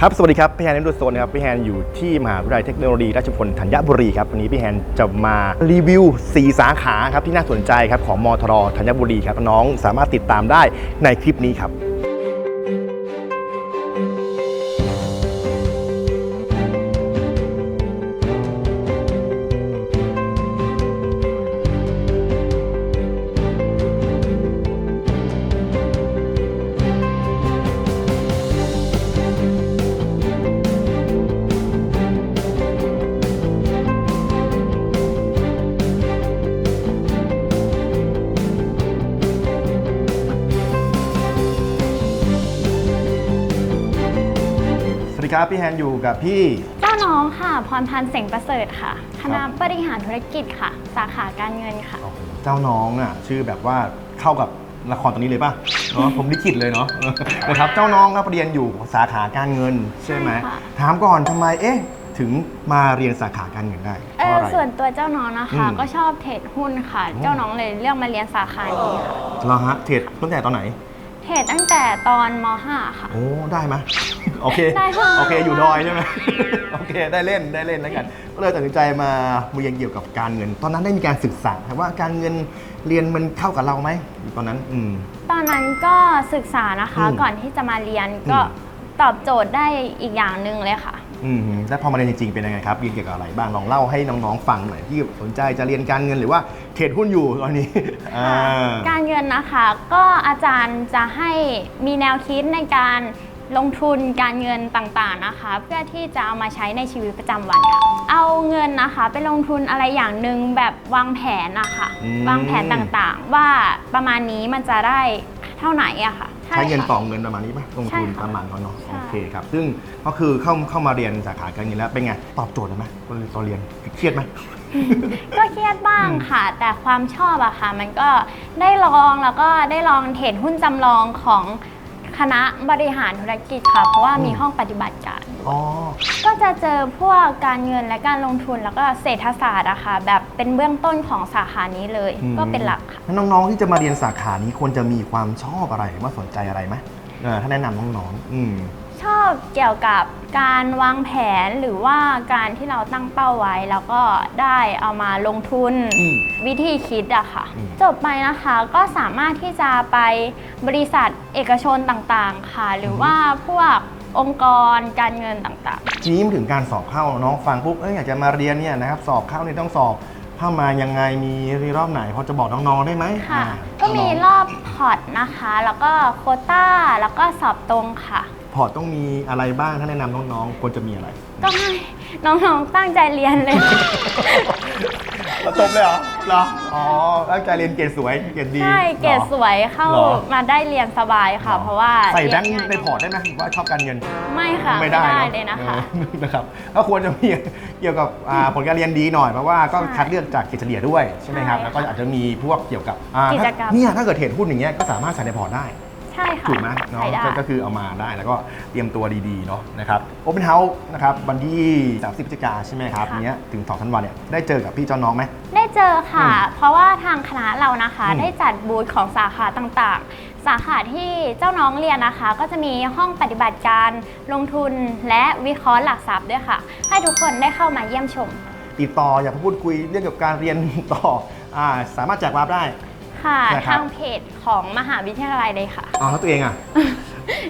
ครับ สวัสดีครับ พี่แฮนนิดูโซนครับ พี่แฮนอยู่ที่มหาวิทยาลัยเทคโนโลยีราชพลธัญบุรีครับ วันนี้พี่แฮนจะมารีวิว 4 สาขาครับที่น่าสนใจครับของมทรธัญบุรีครับ น้องสามารถติดตามได้ในคลิปนี้ครับ พี่แฮนอยู่กับพี่ เจ้าน้องค่ะ พรพันธ์เสงประเสริฐค่ะ คณะบริหารธุรกิจค่ะ สาขาการเงินค่ะ เจ้าน้องอะชื่อแบบว่าเข้ากับละครตอนนี้เลยป่ะเนาะผมลิขิตเลยเนาะนะครับเจ้าน้องครับเรียนอยู่สาขาการเงินใช่ไหมใช่ค่ะ ถามก่อนทำไมเอ๊ะถึงมาเรียนสาขาการเงินได้เพเอราะออะไร ส่วนตัวเจ้าน้องนะคะ อืม ก็ชอบเทรดหุ้นค่ะโอ้เจ้าน้องเลยเลือกมาเรียนสาขานี้ค่ะ เหรอฮะเทรดตั้งแต่ตอนไหน เทรดตั้งแต่ตอนม .5 ค่ะ โอ้ได้ไหม โอเค ได้ค่ะ โอเคอยู่ดอยใช่ไหม โอเค ได้เล่นได้เล่นแล้วกัน ก็เลยตัดสินใจมาเรียนเกี่ยวกับการเงิน ตอนนั้นได้มีการศึกษาว่าการเงินเรียนมันเข้ากับเราไหมตอนนั้น อืม ตอนนั้นก็ศึกษานะคะอืมก่อนที่จะมาเรียนก็อืม ตอบโจทย์ได้อีกอย่างหนึ่งเลยค่ะ อืมแล้วพอมาเรียนจริงๆเป็นยังไงครับเรียนเกี่ยวกับอะไรบ้างลองเล่าให้น้องๆฟังหน่อยที่สนใจจะเรียนการเงินหรือว่าเทรดหุ้นอยู่ตอนนี้อ่า การเงินนะคะก็อาจารย์จะให้มีแนวคิดในการ ลงทุนการเงินต่างๆนะคะ เพื่อที่จะเอามาใช้ในชีวิตประจำวันค่ะเอาเงินนะคะไปลงทุนอะไรอย่างหนึ่งแบบวางแผนนะคะอืม วางแผนต่างๆ ว่าประมาณนี้มันจะได้เท่าไหนอะค่ะใช้เงินค่ะ ต่อเงินประมาณนี้ป่ะลงทุนใช่ค่ะประมาณนั้นเนาะใช่ โอเคครับซึ่งก็คือเข้าเข้ามาเรียนสาขาการเงินแล้วเป็นไงตอบโจทย์เลยไหมตอนเรียนเครียดไหม ก็เครียดบ้างค่ะ แต่ความชอบอะค่ะ มันก็ได้ลองแล้วก็ได้ลองเทรดหุ้นจำลองของ คณะบริหารธุรกิจค่ะ เพราะว่ามีอืมห้องปฏิบัติการ อ๋อ ก็จะเจอพวกการเงินและการลงทุนแล้วก็เศรษฐศาสตร์อะค่ะแบบเป็นเบื้องต้นของสาขานี้เลย อืม ก็เป็นหลักค่ะ แล้วน้องๆที่จะมาเรียนสาขานี้ควรจะมีความชอบอะไรหรือว่าสนใจอะไรไหมเออถ้าแนะนำน้องๆอืม ชอบเกี่ยวกับการวางแผนหรือว่าการที่เราตั้งเป้าไว้ แล้วก็ได้เอามาลงทุนอืมวิธีคิดอะค่ะ อืม จบไปนะคะก็สามารถที่จะไปบริษัทเอกชนต่างๆค่ะ หรือว่าพวกองค์กรการเงินต่างๆ ทีนี้มาถึงการสอบเข้าน้องฟังปุ๊บเอ้ยอยากจะมาเรียนเนี่ยนะครับสอบเข้าเนี่ยต้องสอบเข้ามายังไงมีรอบไหนพอจะบอกน้องๆได้ไหมค่ะ อ่าก็มีน้องรอบพอร์ตนะคะ แล้วก็โควต้า แล้วก็สอบตรงค่ะๆ พอร์ตต้องมีอะไรบ้างถ้าแนะนำน้องๆควรจะมีอะไรก็ให้น้องๆตั้งใจเรียนเลย จบเลยเหรอเหรออ๋อตั้งใจเรียนเกรดสวยเกรดดีใช่เกรดสวยเข้าเหรอ มาได้เรียนสบายค่ะ เพราะว่าใส่แบงค์เรียนง่ายในพอร์ตได้ไหมว่าชอบการเงินไม่ค่ะไม่ได้ไม่ได้เนอะเลยนะคะ เออนะครับก็ควรจะมีเกี่ยวกับอ่าผลการเรียนดีหน่อยเพราะว่าก็ใช่คัดเลือกจากเกรดเฉลี่ยด้วยใช่ไหมครับใช่แล้วก็อาจจะมีพวกเกี่ยวกับอ่ากิจกรรม เนี่ยถ้าเกิดเทรดหุ้นอย่างเงี้ยก็สามารถใส่ในพอร์ตได้ ใช่ค่ะถูกไหมเนาะใช้ได้ ก็ก็คือเอามาได้แล้วก็เตรียมตัวดีๆเนาะนะครับ Open House นะครับวันที่30พฤศจิกาใช่ไหมครับค่ะ เนี้ยถึง2ธันวาเนี่ยได้เจอกับพี่เจ้าน้องไหม ได้เจอค่ะ อืมเพราะว่าทางคณะเรานะคะ อืมได้จัดบูธของสาขาต่างๆ สาขาที่เจ้าน้องเรียนนะคะ ก็จะมีห้องปฏิบัติการลงทุนและวิเคราะห์หลักทรัพย์ด้วยค่ะ ให้ทุกคนได้เข้ามาเยี่ยมชม ติดต่ออยากพูดคุยเรื่องเกี่ยวกับการเรียน ต่ออ่าสามารถแจกวาร์ปได้ ค่ะ นะครับ ทางเพจของมหาวิทยาลัยเลยค่ะ อ๋อแล้วตัวเองอะ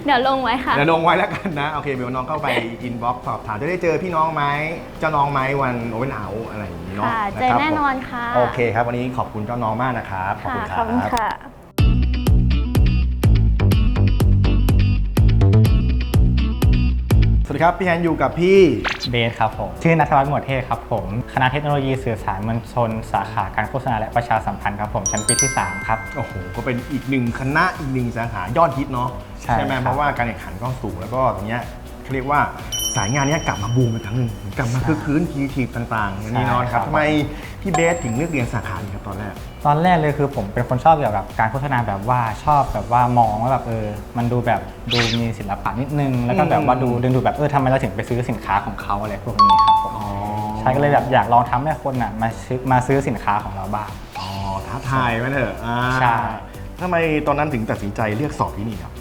เดี๋ยวลงไว้ค่ะ เดี๋ยวลงไว้แล้วกันนะ โอเคเดี๋ยวน้องเข้าไป อินบ็อกซ์สอบถามจะได้เจอพี่น้องไหมเจ้าน้องไหมวันโอเวนเอาอะไรอย่างนี้เนาะค่ะะเจอครับแน่นอนผมค่ะ โอเคครับ วันนี้ขอบคุณเจ้าน้องมากนะครับ ขอบค่ะ คุณคขรัอบคุณบค่ะ วัสดีครับ พี่แฮนอยู่กับพี่เบสครับผมชื่อนัทวัฒน์หมวดเทศครับผมคณะเทคโนโลยีสื่อสารมวลชน สาขาการโฆษณาและประชาสัมพันธ์ครับผมชั้นปีที่ 3 ครับ โอ้โห ก็เป็นอีกหนึ่งคณะอีกหนึ่งสาขายอดฮิตเนาะใช่ไหมครับเพราะว่าการแข่งขันก็สูงแล้วก็ตรงเนี้ยเขาเรียกว่าสายงานเนี้ยกลับมาบูมอีกครั้งหนึ่งกลับมาคือคืนทีทีต่างๆอย่างนี้เนาะครับทำไม พี่เบสถึงเลือกเรียนสาขานี้ครับตอนแรก ตอนแรกเลยคือผมเป็นคนชอบเกี่ยวกับการโฆษณาแบบว่าชอบแบบว่ามองว่าแบบเออ มันดูแบบดูมีศิลปะนิดนึง แล้วก็แบบว่าดูดึงดูดแบบเออทำไมเราถึงไปซื้อสินค้าของเขาอะไรพวกนี้ครับผมใช่ก็เลยแบบอยากลองทำให้คนอะมาซื้อมาซื้อสินค้าของเราบ้างอ๋อทท้าทายไหมเถอะอ่าใช่ทำไมตอนนั้นถึงตัดสินใจเลือกสอบที่นี่ครับ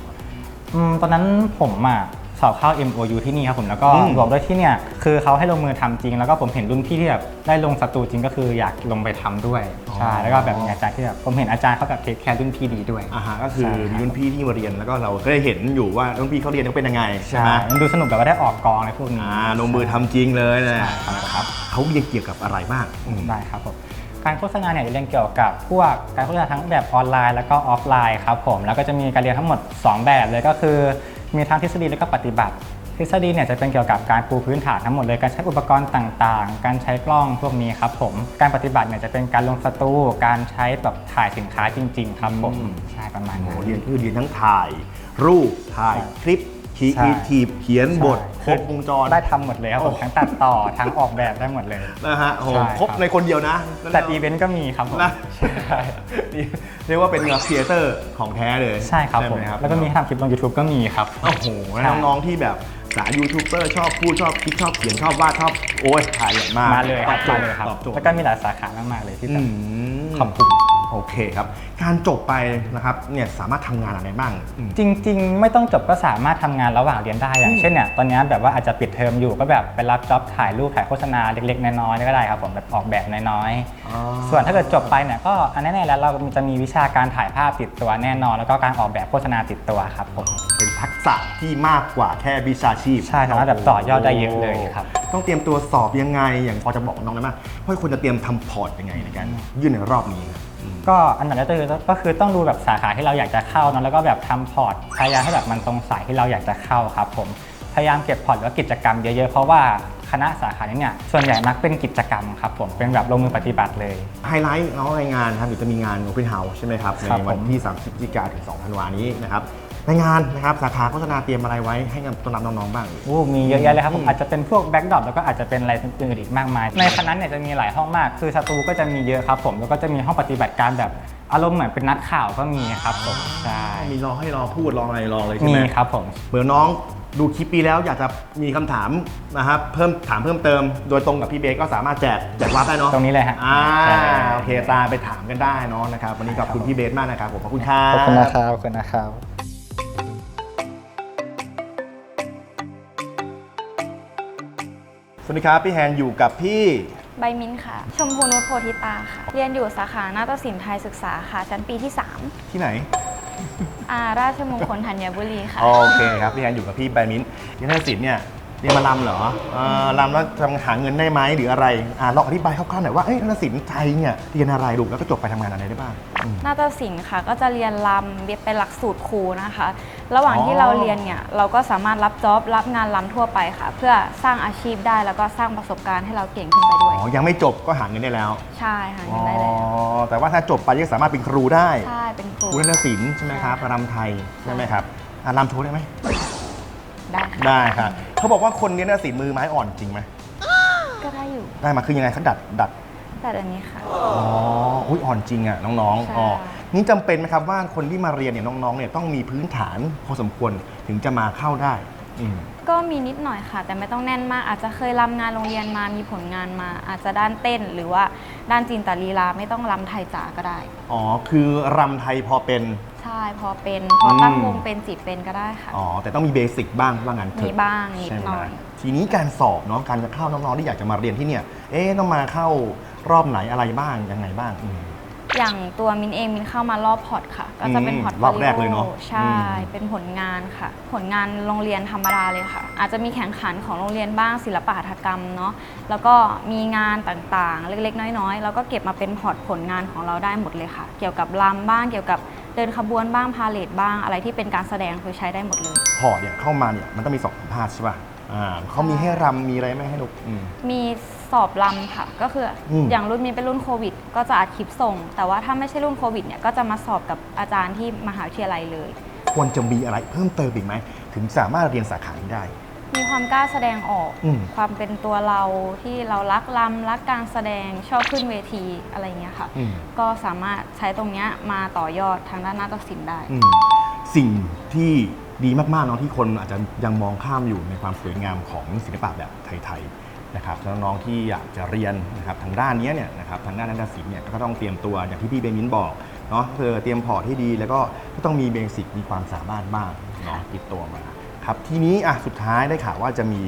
อืมตอนนั้นผมอะ สอบเข้า MOU ที่นี่ครับผมแล้วก็อืมรวมด้วยที่เนี่ยคือเขาให้ลงมือทำจริง แล้วก็ผมเห็นรุ่นพี่ที่แบบได้ลงสตูจริงก็คืออยากลงไปทำด้วยใช่แล้วก็แบบมีอาจารย์ที่แบบผมเห็นอาจารย์เขาแบบเทคแคร์รุ่นพี่ดีด้วยอ่าฮะก็คือใช่ครับมีรุ่นพี่ที่มาเรียนแล้วก็เราก็ได้เห็นอยู่ว่ารุ่นพี่เขาเรียนเขาเป็นยังไงใช่ไหมมันดูสนุกแบบว่าได้ออกกองอะไรพวกนี้อ่าลงมือทำจริงเลยนะใช่ครับเขาเรียนเกี่ยวกับอะไรบ้างอืมได้ครับผมการโฆษณาเนี่ยจะเรียนเกี่ยวกับพวกการโฆษณาทั้งแบบออนไลน์แล้วก็ออฟไลน์ครับผมแล้วก็จะมีการเรียนทั้งหมด 2 แบบเลยก็คือ มีทั้งทฤษฎีแล้วก็ปฏิบัติ ทฤษฎีเนี่ยจะเป็นเกี่ยวกับการปูพื้นฐานทั้งหมดเลย การใช้อุปกรณ์ต่างๆ การใช้กล้องพวกนี้ครับผม การปฏิบัติเนี่ยจะเป็นการลงสตูการใช้แบบถ่ายสินค้าจริง ๆ ครับผมอืมใช่ประมาณโอ้นั้นโหเรียนคือเรียนทั้งถ่าย รูปถ่ายใช่คลิป คีใช่ ทีบเขียนบทคใช่รบวงจร ได้ทำหมดเลยครับผมโอ้ ทั้งตัดต่อทั้งออกแบบได้หมดเลย นะฮะโอ้โหใช่ครบครับในคนเดียวนะแต่อีเวนต์ก็มีครับผมนะใช่นี่เรียกว่าเป็นครีเอเตอร์ของแท้เลยใช่ครับผม ไหครับแล้วก็มีให้ทำคลิปลง YouTube ก็มีครับ โอ้โหใช่แล้วน้องๆที่แบบสายยูทูบเบอร์ชอบพูดชอบคิดชอบเขียนชอบวาดชอบโอ้ยถ่ายอย่างมากมาเลยครับตอบโจทย์มาเลยครับ ตอบโจทย์แล้วก็มีหลายสาขามากๆเลยที่อืแบบม ขอบคุณ โอเคครับ การจบไปนะครับเนี่ยสามารถทำงานอะไรบ้างอืม จริง ๆ ไม่ต้องจบก็สามารถทำงานระหว่างเรียนได้อย่างเช่นเนี่ยตอนนี้แบบว่าอาจจะปิดเทอมอยู่ก็แบบไปรับจ็อบถ่ายรูปถ่ายโฆษณาเล็ก ๆ น้อยๆก็ได้ครับผมแบบออกแบบน้อยอ๋อ ๆ ส่วนถ้าเกิดจบไปเนี่ยก็อันแน่ๆแล้วเราจะมีวิชาการถ่ายภาพติดตัวแน่นอน แล้วก็การออกแบบโฆษณาติดตัวครับผม เป็นทักษะที่มากกว่าแค่วิชาชีพใช่สามารถแบบต่อยอดได้เยอะเลยครับ ต้องเตรียมตัวสอบยังไงอย่างพอจะบอกน้องได้ไหมว่าควรจะเตรียมทำพอร์ตยังไงในการยื่นในรอบนี้ครับอืม ก็อันดับแรกก็คือก็คือต้องดูแบบสาขาที่เราอยากจะเข้าเนอะแล้วก็แบบทำพอร์ตพยายามให้แบบมันตรงสายที่เราอยากจะเข้าครับผมพยายามเก็บพอร์ตหรือว่ากิจกรรมเยอะๆเพราะว่าคณะสาขานี้เนี่ยส่วนใหญ่มักเป็นกิจกรรมครับผมเป็นแบบลงมือปฏิบัติเลย ไฮไลท์น้องรายงานครับเดี๋ยวจะมีงาน Open House ใช่ไหมครับครับในวันผมที่ 30พฤศจิกายนถึง 2 ธันวานี้นะครับ ในงานนะครับสาขาโฆษณาเตรียมอะไรไว้ให้กับต้อนรับน้องๆบ้าง โอ้ มีเยอะแยะเลยครับผอืมมอาจจะเป็นพวกแบ็กดรอปแล้วก็อาจจะเป็นอะไรอื่นๆอีกมากมาย ในคณะเนี่ยจะมีหลายห้องมาก คือสตูก็จะมีเยอะครับผม แล้วก็จะมีห้องปฏิบัติการแบบอารมณ์เหมือนเป็นนัดข่าวก็มีครับผม ใช่ มีรอให้รอพูดรออะไรรอเลยใช่มีไหมครับผมเมื่อน้องดูคลิปปีแล้วอยากจะมีคำถามนะครับเพิ่มถามเพิ่มเติม โดยตรงกับพี่เบสก็สามารถแจกแจกวาดได้เนาะตรงนี้เลยฮะอ่าใช่ โอเคตามไปถามกันได้เนาะนะครับวันนี้ขอบคุณพี่เบสมากนะครับผมขอบคุณครับ ขอบคุณนะครับขอบคุณนะครับ วัสดีครับ พี่แฮนอยู่กับพี่ใบมินค่ะ ชมพูนุชโพธิตาค่ะ เรียนอยู่สาขานาฏศิลป์ไทยศึกษาค่ะ ชั้นปีที่ที่ไหน3อาราชมงคลธัญบุรีค่ะ โอเคครับ พี่แฮนอยู่กับพี่แบรนด์มิ้นท์เรียนนาฏศิลป์เนี่ย เรียนมาลำเหรอเอ่อลำแล้วจะหาเงินได้ไหมหรืออะไรอ่าลองอธิบายคร่าวๆหน่อยว่าเอ้ยนาฏศิลป์ไทยเนี่ยเรียนอะไรลูกแล้วก็จบไปทำงานอะไรได้บ้างอืม นาฏศิลป์ค่ะก็จะเรียนรำเรียนเป็นหลักสูตรครูนะคะ ระหว่างอ๋อ ที่เราเรียนเนี่ยเราก็สามารถรับจ็อบรับงานรำทั่วไปค่ะ เพื่อสร้างอาชีพได้แล้วก็สร้างประสบการณ์ให้เราเก่งขึ้นไปด้วยอ๋อยังไม่จบก็หาเงินได้แล้วใช่หาเงินได้แล้วอ๋อแต่ว่าถ้าจบไปก็สามารถเป็นครูได้ใช่เป็นครูครูนาฏศิลป์ใช่ไหมครับใช่รำไทยใช่ไหมครับอะรำโชว์ได้ไหม ได้ค่ะได้ครับเขาบอกว่าคนเรียนนาฏศิลป์มือไม้อ่อนจริงไหมก็ได้อยู่ได้มาคือยังไงเขาดัดดัดแต่อันนี้ค่ะ อ๋ออุ้ยอ่อนจริงอะน้องใช่ๆอ๋อนี่จำเป็นไหมครับว่าคนที่มาเรียนเนี่ยน้องๆเนี่ยต้องมีพื้นฐานพอสมควรถึงจะมาเข้าได้อืม ก็มีนิดหน่อยค่ะ แต่ไม่ต้องแน่นมาก อาจจะเคยรำงานโรงเรียนมามีผลงานมา อาจจะด้านเต้นหรือว่าด้านจินตลีลาไม่ต้องรำไทยจ๋าก็ได้ อ๋อ คือรำไทยพอเป็น ใช่พอเป็นพอตั้งวงเป็นจิตเป็นก็ได้ค่ะอ๋อแต่ต้องมีเบสิกบ้างว่างั้นเถอะมีบ้างนิดใช่ไมหน่อย ทีนี้การสอบเนาะการจะเข้าน้องๆที่อยากจะมาเรียนที่เนี่ย เอ๊ะต้องมาเข้ารอบไหนอะไรบ้างยังไงบ้างอืม อย่างตัวมินเองมินเข้ามารอบพอร์ตค่ะ ก็จะเป็นอืมพอร์ตรอบแรกเลยเนอะใช่ อืม เป็นผลงานค่ะ ผลงานโรงเรียนธรรมดาเลยค่ะ อาจจะมีแข่งขันของโรงเรียนบ้างศิลปะหัตถกรรมเนาะแล้วก็มีงานต่างๆ เล็กๆ น้อยๆ แล้วก็เก็บมาเป็นพอร์ตผลงานของเราได้หมดเลยค่ะ เกี่ยวกับรำบ้างเกี่ยวกับ เดินขบวนบ้างพาเลทบ้างอะไรที่เป็นการแสดงคือใช้ได้หมดเลย พอร์ตเนี่ยเข้ามาเนี่ยมันต้องมีสอบสัมภาษณ์ใช่ป่ะอ่าเขามีให้รำมีอะไรไหมให้ลูกอืม มีสอบรำค่ะ ก็คืออม อย่างรุ่นมินเป็นรุ่นโควิด ก็จะอัดคลิปส่ง แต่ว่าถ้าไม่ใช่รุ่นโควิดเนี่ยก็จะมาสอบกับอาจารย์ที่มหาวิทยาลัยเลย ควรจะมีอะไรเพิ่มเติมอีกไหม ถึงสามารถเรียนสาขานี้ได้ มีความกล้าแสดงออก อืม ความเป็นตัวเราที่เรารักรำรักการแสดงชอบขึ้นเวทีอะไรอย่างเงี้ยค่ะ อืมก็สามารถใช้ตรงเนี้ยมาต่อยอดทางด้านนาฏศิลป์ได้ อืมสิ่งที่ดีมากๆเนาะที่คนอาจจะยังมองข้ามอยู่ในความสวยงามของศิลปะแบบไทยๆนะครับแล้วน้องๆที่อยากจะเรียนนะครับทางด้านเนี้ยเนี่ยนะครับทางด้านนักศิลป์เนี่ยก็ต้องเตรียมตัวอย่างที่พี่เบนมินบอกเนาะคือเตรียมพอร์ตให้ดี แล้วก็ก็ต้องมีเบสิกมีความสามารถบ้างเนาะติดตัวมา ครับทีนี้อะสุดท้ายได้ข่าวว่าจะมี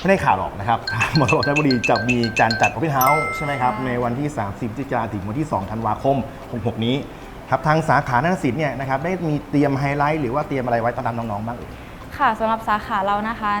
ไม่ได้ข่าวหรอกนะครับทางมรดกราชบุรีจะมีการจัด Open House ใช่ไหมครับ ในวันที่ 30พฤศจิกายนถึงวันที่ 2 ธันวาคม 66 นี้ครับทางสาขานาฏศิลป์เนี่ยนะครับได้มีเตรียมไฮไลท์หรือว่าเตรียมอะไรไว้ต้อนรับน้องๆบ้างเอ่ยค่ะสำหรับสาขาเรานะคะ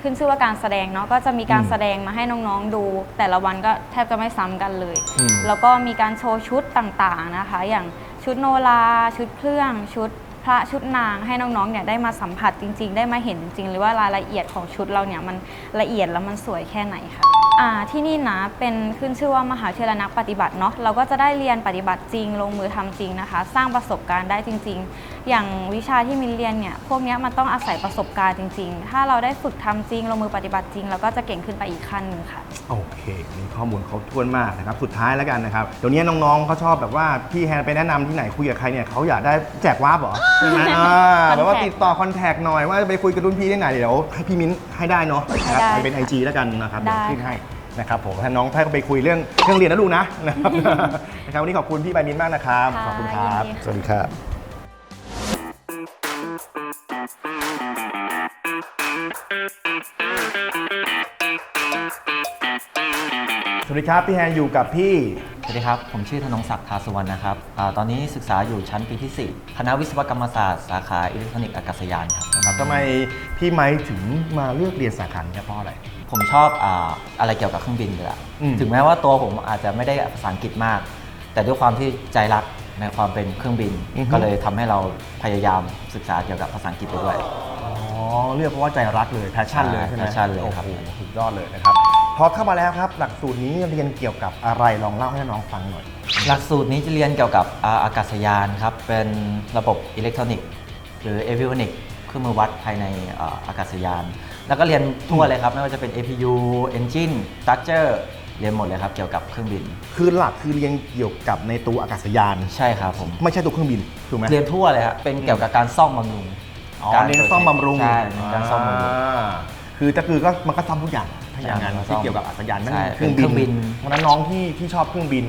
ขึ้นชื่อว่าการแสดงเนาะก็จะมีการอืมแสดงมาให้น้องๆดู แต่ละวันก็แทบจะไม่ซ้ำกันเลยอืมแล้วก็มีการโชว์ชุดต่างๆนะคะ อย่างชุดโนราชุดเครื่องชุดพ ระชุดนางให้น้องๆเนี่ยได้มาสัมผัสจริง ๆ ได้มาเห็นจริงๆเลยว่ารายละเอียดของชุดเราเนี่ยมันละเอียดแล้วมันสวยแค่ไหนค่ะอ่าที่นี่นะเป็นขึ้นชื่อว่ามหาวิทยาลัยนักปฏิบัติเนาะเราก็จะได้เรียนปฏิบัติจริง ลงมือทำจริงนะคะ สร้างประสบการณ์ได้จริง ๆ อย่างวิชาที่มินเรียนเนี่ย พวกเนี้ยมันต้องอาศัยประสบการณ์จริง ๆ ถ้าเราได้ฝึกทำจริง ลงมือปฏิบัติจริง เราก็จะเก่งขึ้นไปอีกขั้นหนึ่งค่ะ โอเค มีข้อมูลครบถ้วนมากนะครับ สุดท้ายแล้วกันนะครับ เดี๋ยวนี้น้องๆเขาชอบแบบว่าพี่แฮนไปแนะนำที่ไหนคุยกับใครเนี่ยเขาอยากได้แจกวาร์ปเหรอใช่ไหมอ่าแบบว่าติดต่อคอนแทคหน่อยว่าไปคุยกับรุ่นพี่ที่ไหนเดี๋ยวให้พี่มิ้นให้ได้เนาะนะครับได้ให้เป็น IG แล้วกันนะครับได้เดี๋ยวขึ้นให้นะครับผมถ้าน้องแพ้ก็ไปคุยเรื่องเรื่องเรียนนะลูกนะนะครับนะครับวันนี้ขอบคุณพี่ใบมิ้นมากนะครับค่ะขอบคุณครับยินดีค่ะสวัสดีครับ สวัสดีครับ พี่แฮนอยู่กับพี่ สวัสดีครับ ผมชื่อธนงศักดิ์ทาสุวรรณนะครับอาตอนนี้ศึกษาอยู่ชั้นปีที่ 4 คณะวิศวกรรมศาสตร์สาขาอิเล็กทรอนิกส์อากาศยานครับครับทำไมพี่ไม้ถึงมาเลือกเรียนสาขานี้ครับเพราะอะไร ผมชอบอาอะไรเกี่ยวกับเครื่องบินอยู่แล้วอืม ถึงแม้ว่าตัวผมอาจจะไม่ได้ภาษาอังกฤษมาก แต่ด้วยความที่ใจรักในความเป็นเครื่องบิน ก็เลยทำให้เราพยายามศึกษาเกี่ยวกับภาษาอังกฤษไปด้วย อ๋อเลือกเพราะว่าใจรักเลยแพชชั่นเลยใช่ไหม passion เลยครับ โอ้โหสุดยอดเลยนะครับ พอเข้ามาแล้วครับ หลักสูตรนี้เรียนเกี่ยวกับอะไรลองเล่าให้น้องฟังหน่อย หลักสูตรนี้จะเรียนเกี่ยวกับอ่าอากาศยานครับ เป็นระบบอิเล็กทรอนิกส์หรือเอวิวนิกเครื่องมือวัดภายในอ่าอากาศยาน แล้วก็เรียนทั่วเลยครับ ไม่ว่าจะเป็น APU Engine Structure เรียนหมดเลยครับ เกี่ยวกับเครื่องบิน คือหลักคือเรียนเกี่ยวกับในตัวอากาศยาน ใช่ครับผม ไม่ใช่ตัวเครื่องบินถูกไหม เรียนทั่วเลยครับเป็นเกี่ยวกับการซ่อมบำรุง อ๋อเรียนซ่อมบำรุงใช่เรียนการซ่อมบำรุงอ่าคือแต่คือก็มันก็ซ่อมทุกอย่างถ้าอย่างนั้นใช่ที่เกี่ยวกับอากาศยานนั่นใช่เครื่องเป็นเครื่องบิบินน เพราะฉะนั้นน้องที่ที่ชอบเครื่องบิน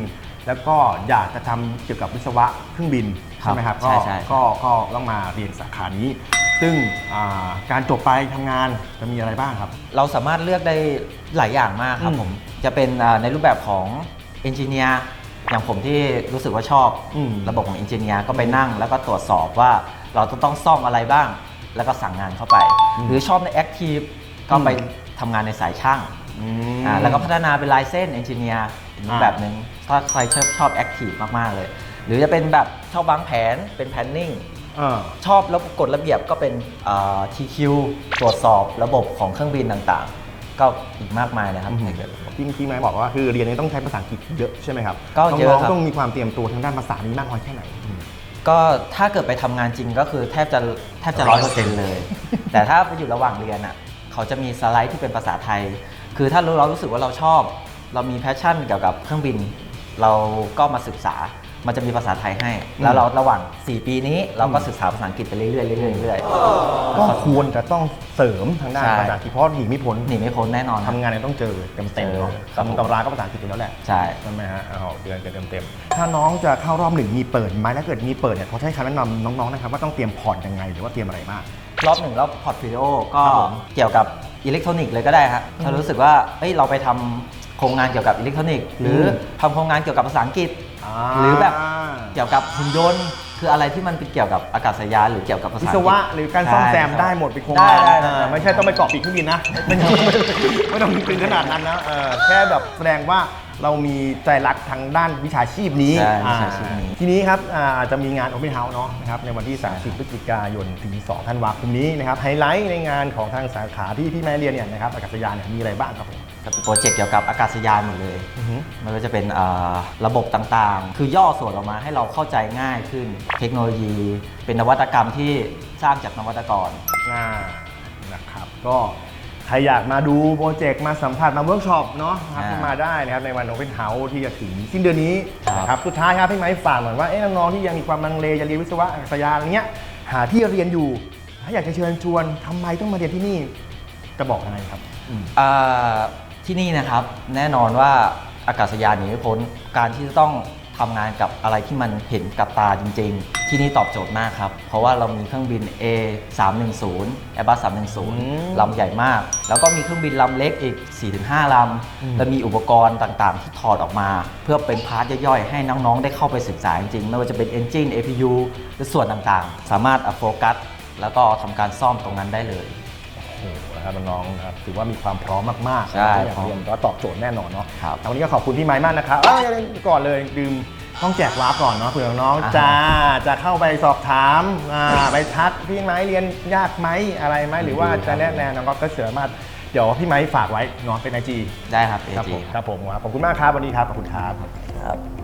แล้วก็อยากจะทำเกี่ยวกับวิศวะเครื่องบินครัใช่บไหมครับใช่ ก็ใช่ก็ก็ต้องมาเรียนสาขานี้ ซึ่งอ่าการจบไปทำงานจะมีอะไรบ้างครับ เราสามารถเลือกได้หลายอย่างมากครับอืมผมจะเป็นอ่าในรูปแบบของเอนจิเนียร์อย่างผมที่รู้สึกว่าชอบอืม ระบบของเอนจิเนียร์ก็ไปนั่งแล้วก็ตรวจสอบว่า เราจะต้องซ่อมอะไรบ้าง แล้วก็สั่งงานเข้าไป หรือชอบในแอคทีฟก็ไปทำงานในสายช่างอืมอ่าแล้วก็พัฒนาเป็นลายเส้นเอนจิเนียร์อีกรูปแบบหนึ่งถ้าใครชอบชอบแอคทีฟมากๆเลย หรือจะเป็นแบบชอบวางแผนเป็นแพนนิ่ง อ่า ชอบแล้วกฎระเบียบก็เป็นอ่า TQ ตรวจสอบระบบของเครื่องบินต่างๆ ก็อีกมากมายเลยครับอืมในเกิดที่พี่ไม้บอกว่าคือเรียนนี้ต้องใช้ภาษาอังกฤษเยอะใช่ไหมครับ ก็เยอะน้องครับ ๆต้องมีความเตรียมตัวทางด้านภาษานี้มากน้อยแค่ไหน ก็ถ้าเกิดไปทำงานจริงก็คือแทบจะแทบจะร้อยเปอร์เซ็นต์เลย แต่ถ้าไปอยู่ระหว่างเรียนอะเขาจะมีสไลด์ที่เป็นภาษาไทย คือถ้าเรารู้สึกว่าเราชอบ เรามีแพชชั่นเกี่ยวกับเครื่องบิน เราก็มาศึกษา มันจะมีภาษาไทยให้ แล้วเราระหว่าง 4 ปีนี้เราก็ศึกษาภาษาอังกฤษไปเรื่อยๆเรื่อยๆเรื่อยก็ควรจะต้องเสริมทางด้านใช่ภาษาอังกฤษเพราะหนีไม่พ้นๆหนีไม่พ้นแน่นอนครับทำงานเนี่ยต้องเจอเต็มเจเต็มอเนาะครับผมตำราก็ภาษาอังกฤษอยู่แล้วแหละใช่ใช่ไหมฮะเอาเดือนกันเต็มๆถ้าน้องจะเข้ารอบหนึ่งมีเปิดไหมถ้าเกิดมีเปิดเนี่ยพอใช้คำแนะนำน้องๆนะครับว่าต้องเตรียมพอร์ตยังไงหรือว่าเตรียมอะไรบ้างรอบหนึ่งรอบพอร์ตฟิลิโอก็ครับผมเกี่ยวกับอิเล็กทรอนิกส์เลยก็ได้ครับถ้ารู้สึกว่าเอ้ยเราไปทำโครงงานเกี่ยวกับอิเล็กทรอนิกส์หรืออมทำโครงงานเกี่ยวกับภาษาอังกฤษ หรือแบบเกี่ยวกับหุ่นยนต์ คืออะไรที่มันเป็นเกี่ยวกับอากาศยานหรือเกี่ยวกับภาษาวิอังศกฤษวะหรือการซ่อมแซมใช่ได้หมดเป็นโครงได้งานได้ได้อ่าไม่ใช่ต้องไปเกาะปีกเครื่องบินนะไม่ต้องไม่ต้องถึงขนาดนั้นนะเออแค่แบบแสดงว่าเรามีใจรักทางด้านวิชาชีพนี้ใช่อ่าวิชาชีพนี้ทีนี้ครับอ่าจะมีงาน Open House เนาะนะครับในวันที่ 30พฤศจิกายนถึง 2 ธันวาคมนี้นะครับไฮไลท์ในงานของทางสาขาที่พี่แม่เรียนเนี่ยนะครับอากาศยานเนี่ยมีอะไรบ้างครับผม จะเป็นโปรเจกต์เกี่ยวกับอากาศยานหมดเลย อือฮึไม่ว่าจะเป็นอ่าระบบต่างๆ คือย่อส่วนออกมาให้เราเข้าใจง่ายขึ้น เทคโนโลยี เป็นนวัตกรรมที่สร้างจากนวัตกร อ่านะครับก็ใครอยากมาดูโปรเจกต์มาสัมผัสมาเวิร์กช็อปเนาะนะครับอ่ามาได้นะครับในวัน Open House ที่จะถึงสิ้นเดือนนี้ครับ นะครับสุดท้ายครับพี่ไม้ฝากหน่อยว่าเอ๊ะน้องๆที่ยังมีความลังเลจะเรียนวิศวะอากาศยานอะไรเงี้ยหาที่เรียนอยู่ ถ้าอยากจะเชิญชวนทำไมต้องมาเรียนที่นี่จะบอกยังไงครับอืมอ่า ที่นี่นะครับแน่นอนว่าอากาศยานหนีไม่พ้นการที่จะต้องทำงานกับอะไรที่มันเห็นกับตาจริง ๆ ที่นี่ตอบโจทย์มากครับ เพราะว่าเรามีเครื่องบิน A 3 1 0 Airbus 310ลำใหญ่มาก แล้วก็มีเครื่องบินลำเล็กอีก 4-5 ลำและมีอุปกรณ์ต่างๆ ที่ถอดออกมา เพื่อเป็นพาร์ทย่อยๆ ให้น้องๆ ได้เข้าไปศึกษาจริงๆ ไม่ว่าจะเป็น Engine APU หรือส่วนต่างๆ สามารถโฟกัสแล้วก็ทำการซ่อมตรงนั้นได้เลยโอ้โห นะครับน้องๆนะครับถือว่ามีความพร้อมมากๆใช่อยากเรียนก็ตอบโจทย์แน่นอนเนาะครับแต่วันนี้ก็ขอบคุณพี่ไม้มากนะครับเอ้ยก่อนเลยดื่มต้องแจกวาร์ปก่อนเนาะเผื่อน้องๆจะจะเข้าไปสอบถามอ่าไปทักพี่ไม้เรียนยากไหมอะไรไหมหรือว่าจะแนะแนวน้องก็สามารถเดี๋ยวพี่ไม้ฝากไว้เนาะเป็นไอจีได้ครับครับ AG ผมครับผมครับขอบคุณมากครับวันนี้ครับขอบคุณครับครับ